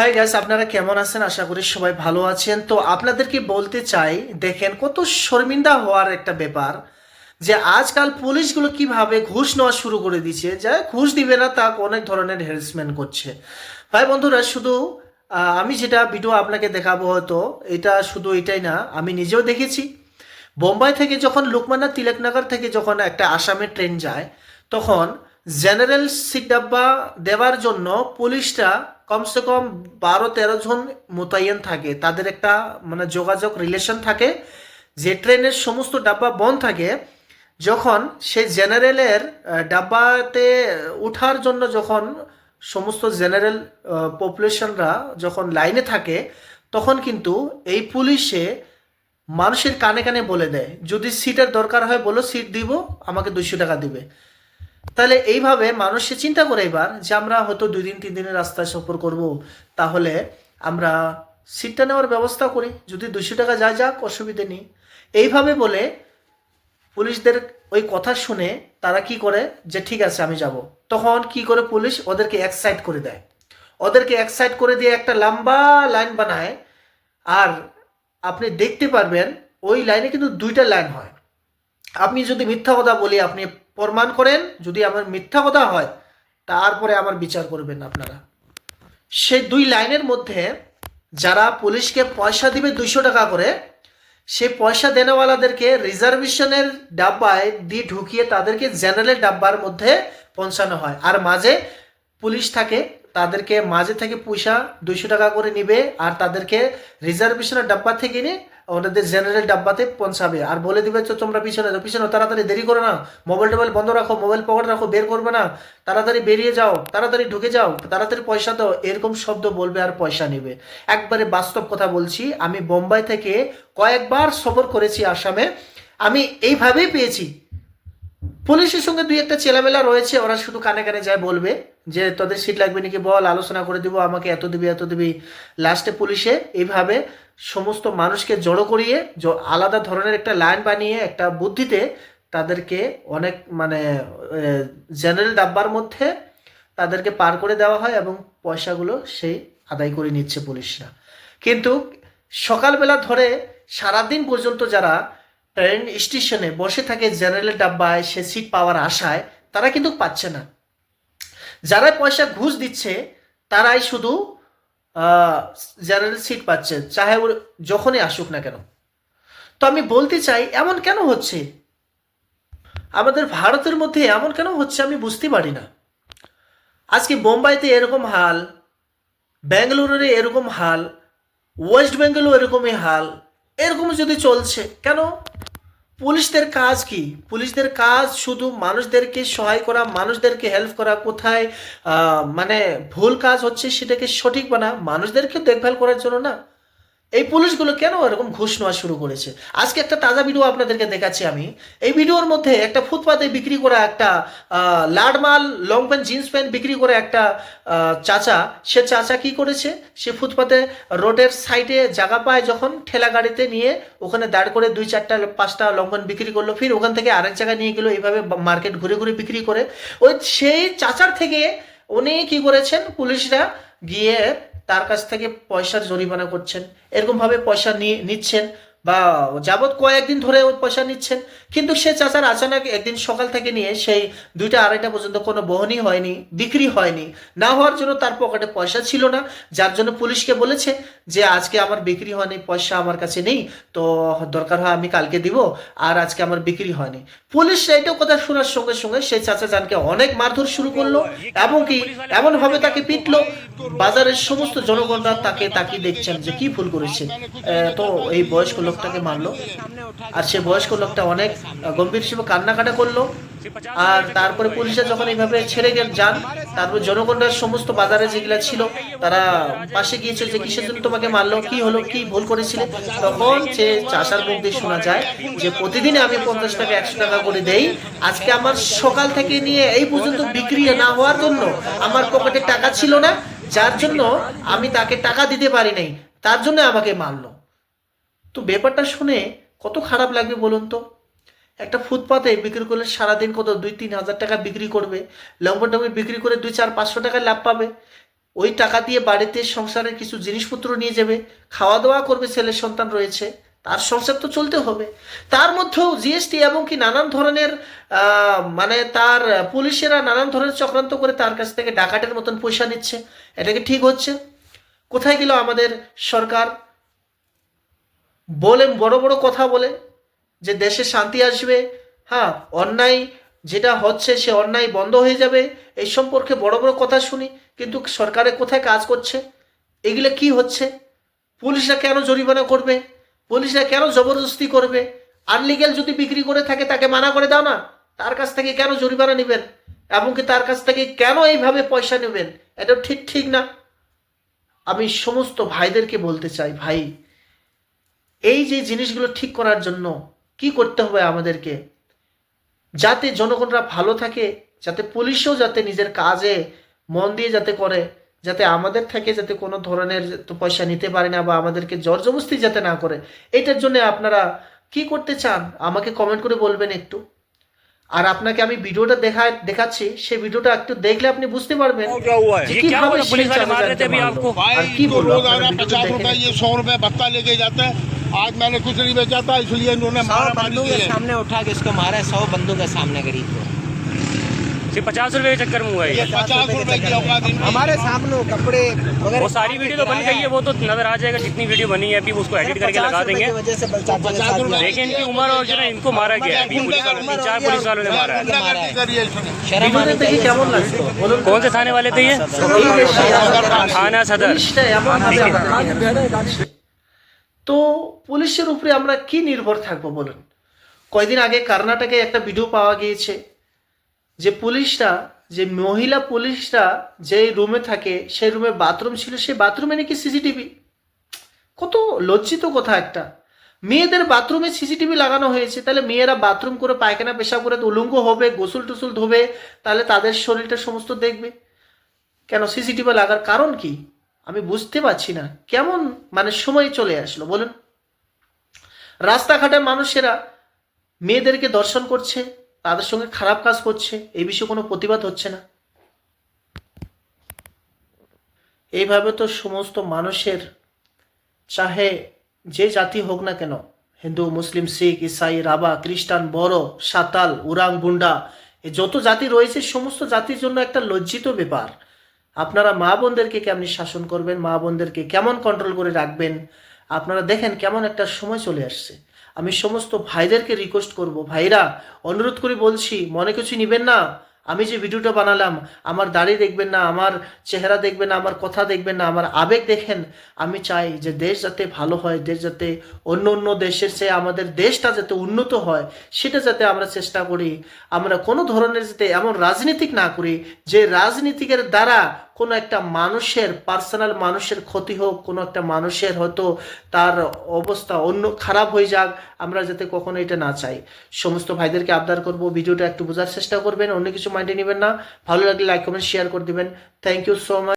Hi guys আপনারা কেমন আছেন? আশা করি সবাই ভালো আছেন। তো আপনাদেরকে বলতে চাই, দেখেন কত শর্মিন্দা হওয়ার একটা ব্যাপার যে আজকাল পুলিশগুলো কীভাবে ঘুষ নেওয়া শুরু করে দিচ্ছে যা ঘুষ দিবে না, তা অনেক ধরনের হ্যারাসমেন্ট করছে। ভাই বন্ধুরা, শুধু আমি যেটা ভিডিও আপনাকে দেখাবো হয়তো, এটা শুধু এটাই না, আমি নিজেও দেখেছি। বোম্বাই থেকে যখন লোকমান্না তিলকনগর থেকে যখন একটা আসামে ট্রেন যায়, তখন জেনারেল সিট ডাব্বা দেওয়ার জন্য পুলিশরা কমসে কম বারো, তেরো জন মোতায়েন থাকে। তাদের একটা মানে যোগাযোগ রিলেশন থাকে, যে ট্রেনের সমস্ত ডাব্বা বন্ধ থাকে। যখন সেই জেনারেলের ডাব্বাতে ওঠার জন্য যখন সমস্ত জেনারেল পপুলেশনরা যখন লাইনে থাকে, তখন কিন্তু এই পুলিশে মানুষের কানে কানে বলে দেয়, যদি সিটের দরকার হয় বলো, সিট দিব, আমাকে দুইশো টাকা দিবে। তাহলে এইভাবে মানুষ সে চিন্তা করে এবার যে আমরা হয়তো দুই দিন, তিন দিনের রাস্তায় সফর করব। তাহলে আমরা সিটটা নেওয়ার ব্যবস্থা করি। যদি দুশো টাকা যা যাক, অসুবিধে নেই। এইভাবে বলে পুলিশদের ওই কথা শুনে তারা কি করে যে ঠিক আছে, আমি যাব। তখন কি করে পুলিশ ওদেরকে এক সাইড করে দেয়। ওদেরকে এক সাইড করে দিয়ে একটা লম্বা লাইন বানায়। আর আপনি দেখতে পারবেন, ওই লাইনে কিন্তু দুইটা লাইন হয়। আপনি যদি মিথ্যা কথা বলি, আপনি প্রমাণ করেন, যদি আমার মিথ্যা কথা হয়, তারপরে আমার বিচার করবেন আপনারা। সেই দুই লাইনের মধ্যে যারা পুলিশকে পয়সা দিবে দুইশো টাকা করে, সেই পয়সা দেনেওয়ালাদেরকে রিজার্ভেশনের ডাব্বায় দিয়ে ঢুকিয়ে তাদেরকে জেনারেল ডাব্বার মধ্যে পৌঁছানো হয়। আর মাঝে পুলিশ থাকে, তাদেরকে মাঝে থেকে পয়সা দুইশো টাকা করে নিবে, আর তাদেরকে রিজার্ভেশনের ডাব্বা থেকে নিয়ে ওনাদের জেনারেল ডাব্বাতে পৌঁছাবে। আর বলে দিবে যে তোমরা পিছনে যাও। পিছনে তাড়াতাড়ি দেরি করো না। মোবাইল টোবাইল বন্ধ রাখো মোবাইল পকেট রাখো, বের করবে না। তাড়াতাড়ি বেরিয়ে যাও, তাড়াতাড়ি ঢুকে যাও, তাড়াতাড়ি পয়সা দাও, এরকম শব্দ বলবে আর পয়সা নেবে। একবারে বাস্তব কথা বলছি, আমি বোম্বাই থেকে কয়েকবার সফর করেছি আসামে। আমি এইভাবেই পেয়েছি। পুলিশের সঙ্গে দুই একটা ছেলেমেলা রয়েছে, ওরা শুধু কানে কানে যায় বলবে। যে তোদের সিট লাগবে নাকি বল, আলোচনা করে দিব, আমাকে এত দিবি এত দিবি। লাস্টে পুলিশে এইভাবে সমস্ত মানুষকে জড়ো করিয়ে আলাদা ধরনের একটা লাইন বানিয়ে, একটা বুদ্ধিতে তাদেরকে অনেক মানে জেনারেল ডাব্বার মধ্যে তাদেরকে পার করে দেওয়া হয় এবং পয়সাগুলো সেই আদায় করে নিচ্ছে পুলিশরা। কিন্তু সকালবেলা ধরে সারাদিন পর্যন্ত যারা ট্রেন স্টেশনে বসে থাকে জেনারেল ডাব্বায় সে সিট পাওয়ার আশায়, তারা কিন্তু পাচ্ছে না। যারা পয়সা ঘুষ দিচ্ছে, তারাই শুধু জেনারেল সিট পাচ্ছে চাহে ওর যখনই আসুক না কেন। তো আমি বলতে চাই, এমন কেন হচ্ছে? আমাদের ভারতের মধ্যে এমন কেন হচ্ছে আমি বুঝতে পারি না। আজকে বোম্বাইতে এরকম হাল, ব্যাঙ্গালুরুরে এরকম হাল, ওয়েস্ট বেঙ্গলও এরকমই হাল এরকম যদি চলছে, কেন? পুলিশদের কাজ কি? পুলিশদের কাজ শুধু মানুষদেরকে সহায় করা, মানুষদেরকে হেল্প করা কোথায়? মানে ভুল কাজ হচ্ছে সেটাকে সঠিক বানা। মানুষদেরকে দেখভাল করার জন্য না। এই পুলিশগুলো কেন এরকম ঘুষ নেওয়া শুরু করেছে? আজকে একটা তাজা ভিডিও আপনাদেরকে দেখাচ্ছি আমি। এই ভিডিওর মধ্যে একটা ফুটপাতে বিক্রি করা একটা লাডমাল লং প্যান্ট জিন্স প্যান্ট বিক্রি করে একটা চাচা। সে চাচা কি করেছে? সে ফুটপাতে রোডের সাইডে জায়গা পায় যখন ঠেলা গাড়িতে নিয়ে ওখানে দাঁড় করে দুই চারটা, পাঁচটা লং প্যান্ট বিক্রি করল। ফির ওখান থেকে আরেক জায়গায় নিয়ে গেলো। এইভাবে মার্কেট ঘুরে ঘুরে বিক্রি করে। ওই সেই চাচার থেকে উনি কি করেছেন? পুলিশরা গিয়ে তার কাছ থেকে পয়সার জরিমানা করছেন। এরকমভাবে পয়সা নিয়ে নিচ্ছেন। বা যাবৎ কয়েকদিন ধরে পয়সা নিচ্ছেন। কিন্তু সে চাচার আচানক একদিন সকাল থেকে নিয়ে সেই দুইটা আড়াইটা পর্যন্ত কোনো বহনই হয়নি, বিক্রি হয়নি। না হওয়ার জন্য তার পকেটে পয়সা ছিল না, যার জন্য পুলিশকে বলেছে যে, আজকে আমার বিক্রি হয়নি, পয়সা আমার কাছে নেই, তো দরকার হয় আমি কালকে দিব, আর আজকে আমার বিক্রি হয়নি। পুলিশ এইটা কথা শোনার সঙ্গে সঙ্গে সেই চাচা জানকে অনেক মারধর শুরু করল, এবং কি এমনভাবে তাকে পিটলো। বাজারের সমস্ত জনগণরা তাকে তাকিয়ে দেখছেন যে কি ভুল করেছে। তো এই বয়স্ক লোকটাকে মারলো। আর সে বয়স্ক লোকটা অনেক গম্ভীর হিসেবে কান্নাকাটা করল। আর তারপরে পুলিশে যখন এইভাবে ছেড়ে গেল যান, তারপর জনগণরা সমস্ত বাজারে যেগুলা ছিল, তারা পাশে গিয়েছে যে কিসের জন্য তোমাকে মারলো, কি হলো, কি ভুল করেছিলে, তখন সে চাষার মুখ দিয়ে শোনা যায় যে প্রতিদিন আমি পঞ্চাশ টাকা, একশো টাকা করে দেই। আজকে আমার সকাল থেকে নিয়ে এই পর্যন্ত বিক্রি না হওয়ার জন্য আমার পকেটে টাকা ছিল না, যার জন্য আমি তাকে টাকা দিতে পারি নাই, তার জন্য আমাকে মারলো। তো ব্যাপারটা শুনে কত খারাপ লাগবে বলুন তো? একটা ফুটপাতে বিক্রি করলে সারাদিন কত দুই, তিন হাজার টাকা বিক্রি করবে লম্বা টম্বি বিক্রি করে দুই, চার, পাঁচশো টাকা লাভ পাবে। ওই টাকা দিয়ে বাড়িতে সংসারের কিছু জিনিসপত্র নিয়ে যাবে খাওয়া দাওয়া করবে ছেলের সন্তান রয়েছে, তার সংসার তো চলতে হবে। তার মধ্যেও জিএসটি এবং কি নানান ধরনের মানে তার পুলিশেরা নানান ধরনের চক্রান্ত করে তার কাছ থেকে ডাকাতের মতন পয়সা নিচ্ছে। এটা কি ঠিক হচ্ছে? কোথায় গেল আমাদের সরকার? বলে, বড় বড় কথা বলে যে দেশে শান্তি আসবে। হ্যাঁ অন্যায় যেটা হচ্ছে সে অন্যায় বন্ধ হয়ে যাবে। এই সম্পর্কে বড় বড় কথা শুনি, কিন্তু সরকারে কোথায় কাজ করছে? এগুলো কি হচ্ছে? পুলিশরা কেন জরিমানা করবে? পুলিশরা কেন জবরদস্তি করবে? আনলিগেল যদি বিক্রি করে থাকে, তাকে মানা করে দাও না। তার কাছ থেকে কেন জরিমানা নেবেন? এমনকি তার কাছ থেকে কেন এইভাবে পয়সা নেবেন? এটা ঠিক ঠিক না। আমি সমস্ত ভাইদেরকে বলতে চাই, ভাই এই যে জিনিসগুলো ঠিক করার জন্য কি করতে হবে আমাদেরকে যাতে জনগণরা ভালো থাকে যাতে পুলিশও যাতে নিজের কাজে মন দিয়ে যাতে করে যাতে আমাদের থেকে যাতে কোনো ধরনের তো পয়সা নিতে পারে না বা আমাদেরকে জর্জবস্তি যাতে না করে এটার জন্য আপনারা কি করতে চান আমাকে কমেন্ট করে বলবেন একটু আর আপনাকে আমি ভিডিওটা দেখা দেখাচ্ছি সেই ভিডিওটা একটু দেখলে আপনি বুঝতে পারবেন क्या हुआ है যে ये क्या কিভাবে बोला? पुलिस সেই वाले मार रहे थे চাঁদাদারকে अभी মারলো। आपको? আর भाई কি तो বলবো रोज আপনারা आना ভিডিওটা पचास দেখে रुपए ये सौ रुपए भत्ता लेके जाते हैं आज मैंने कुछ नहीं बेचा था इसलिए इन्होंने मारा बंदूक के सामने उठा के इसको मारा सौ बंदूक के सामने गरीब को। सिर्फ़ पचास रुपए के चक्कर में हुआ है पचास रुपए की औकात हमारे सामने कपड़े वगैरह वो सारी वीडियो तो बन गई है वो तो नज़र आ जाएगा जितनी वीडियो बनी है अभी उसको एडिट करके लगा देंगे। लेकिन इनकी उम्र और जो है इनको मारा गया है। चार पुलिस वालों ने मारा है। कौन से थाने वाले थे ये? थाना सदर। তো পুলিশের উপরে আমরা কি নির্ভর থাকব বলুন? কয়দিন আগে কর্ণাটকে একটা ভিডিও পাওয়া গিয়েছে যে পুলিশরা, যে মহিলা পুলিশরা যে রুমে থাকে, সেই রুমে বাথরুম ছিল, সেই বাথরুমে নাকি সিসিটিভি কত লজ্জিত কথা একটা। মেয়েদের বাথরুমে সিসিটিভি লাগানো হয়েছে, তাহলে মেয়েরা বাথরুম করে পায়খানা পেশা করে উলঙ্গ হবে, গোসল টুসুল ধোবে, তাহলে তাদের শরীরটা সমস্ত দেখবে। কেন সিসিটিভি লাগার কারণ কি? আমি বুঝতে পারছি না। কেমন মানে সময় চলে আসলো, বলুন। রাস্তাঘাটে মানুষেরা মেয়েদেরকে দর্শন করছে, তাদের সঙ্গে খারাপ কাজ করছে, এই বিষয়ে কোনো প্রতিবাদ হচ্ছে না। এইভাবে তো সমস্ত মানুষের চাহে যে জাতি হোক না কেন, হিন্দু, মুসলিম, শিখ, ইসাই, রাবা, খ্রিস্টান, বড় সাঁতাল উরাং, গুন্ডা যত জাতি রয়েছে, সমস্ত জাতির জন্য একটা লজ্জিত ব্যাপার। আপনারা মা বোনদেরকে কেমনি শাসন করবেন? মা বোনদেরকে কেমন কন্ট্রোল করে রাখবেন? আপনারা দেখেন কেমন একটা সময় চলে আসছে। আমি সমস্ত ভাইদেরকে রিকোয়েস্ট করব। ভাইরা, অনুরোধ করে বলছি, মনে কিছু নিবেন না? আমি যে ভিডিওটা বানালাম, আমার দাড়ি দেখবেন না, আমার চেহারা দেখবেন না, আমার কথা দেখবেন না, আমার আবেগ দেখেন, আমি চাই যে দেশ যাতে ভালো হয়, দেশ যাতে অন্য অন্য দেশের চেয়ে আমাদের দেশটা যাতে উন্নত হয়, সেটা যাতে আমরা চেষ্টা করি। আমরা কোনো ধরনের যাতে এমন রাজনীতিক না করি, যে রাজনীতিকের দ্বারা কোনো একটা মানুষের পার্সোনাল মানুষের ক্ষতি হোক, কোনো একটা মানুষের হয়তো তার অবস্থা অন্য, খারাপ হয়ে যাক, আমরা যাতে কখনো এটা না চাই। সমস্ত ভাইদেরকে আবদার করব, ভিডিওটা একটু বোঝার চেষ্টা করবেন, অন্য কিছু মাইন্ডে নেবেন না। ভালো লাগলে লাইক কমেন্ট শেয়ার করে দেবেন। Thank you so much